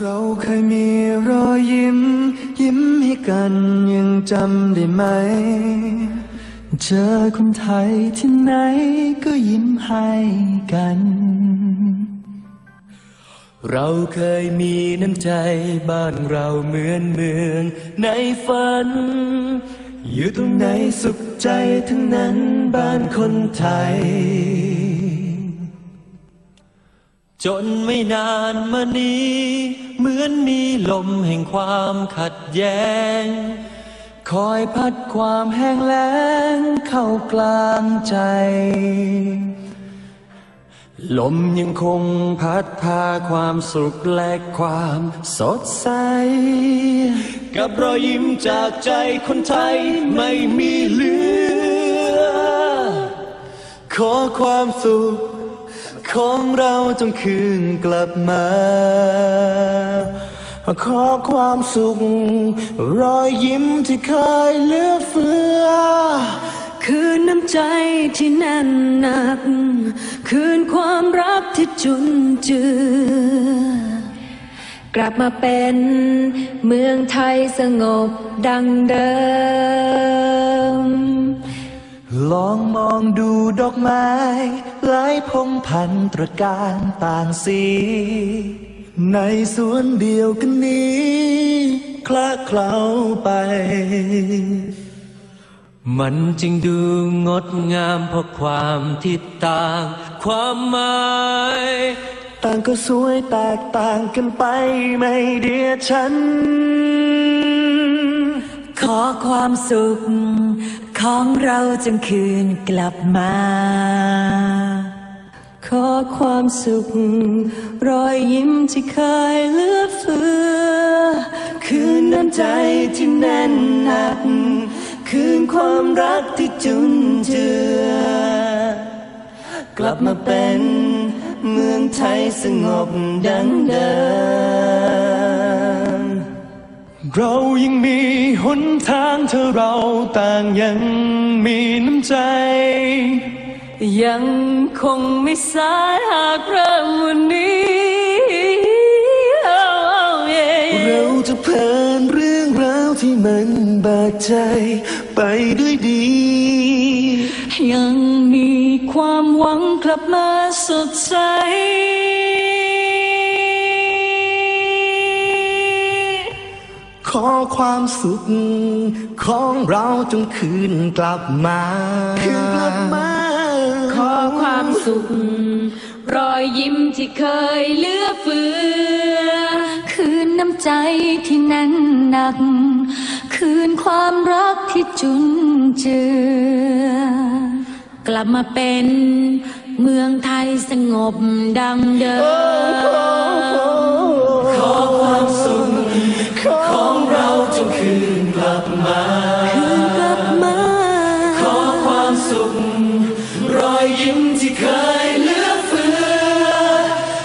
เราเคยมีรอยยิ้ม ยิ้มให้กันยังจำได้ไหม เจอคนไทยที่ไหนก็ยิ้มให้กัน เราเคยมีน้ำใจบ้านเราเหมือนเมืองในฝัน อยู่ตรงไหนสุขใจทั้งนั้นบ้านคนไทย จนไม่นานมานี้ เหมือนมีลมแห่งความขัดแย้ง คอยพัดความแห้งแล้งเข้ากลางใจ ลมยังคงพัดพาความสุขและความสดใส กับรอยยิ้มจากใจคนไทยไม่มีเหลือ ขอความสุข ของเราจงคืนกลับมา ขอความสุข รอยยิ้มที่เคยเลือเฟือ คืนน้ำใจที่แน่นหนัก คืนความรักที่จุนเจือกลับมาเป็นเมืองไทยสงบดังเดิม ลองมองดูดอกไม้หลายพงพันตระการต่างสี ในสวนเดียวกันนี้ คลาเคล้าไป มันจึงดูงดงามเพราะความที่ต่าง ความหมายต่างก็สวยแตกต่างกันไปไม่เดียฉัน ขอความสุข ของเราจงคืนกลับมา ขอความสุข รอยยิ้มที่เคยเลือเฟือ คืนน้ำใจที่แน่นหนัก คืนความรักที่จุนเจือ กลับมาเป็นเมืองไทยสงบดังเดิม เรายังมีหนทางเธอเราต่างยังมีน้ำใจ ยังคงไม่สายหากเริ่มวันนี้ Oh, yeah, yeah. เราจะเพิ่นเรื่องราวที่มันบาดใจไปด้วยดี ยังมีความหวังกลับมาสดใส ขอความสุข ของเราจงคืนกลับมา คืนกลับมา ขอความสุข รอยยิ้มที่เคยเหลือเฟือ คืนน้ำใจที่แน่นหนัก คืนความรักที่จุนเจือกลับมาเป็นเมืองไทยสงบดังเดิม nosso.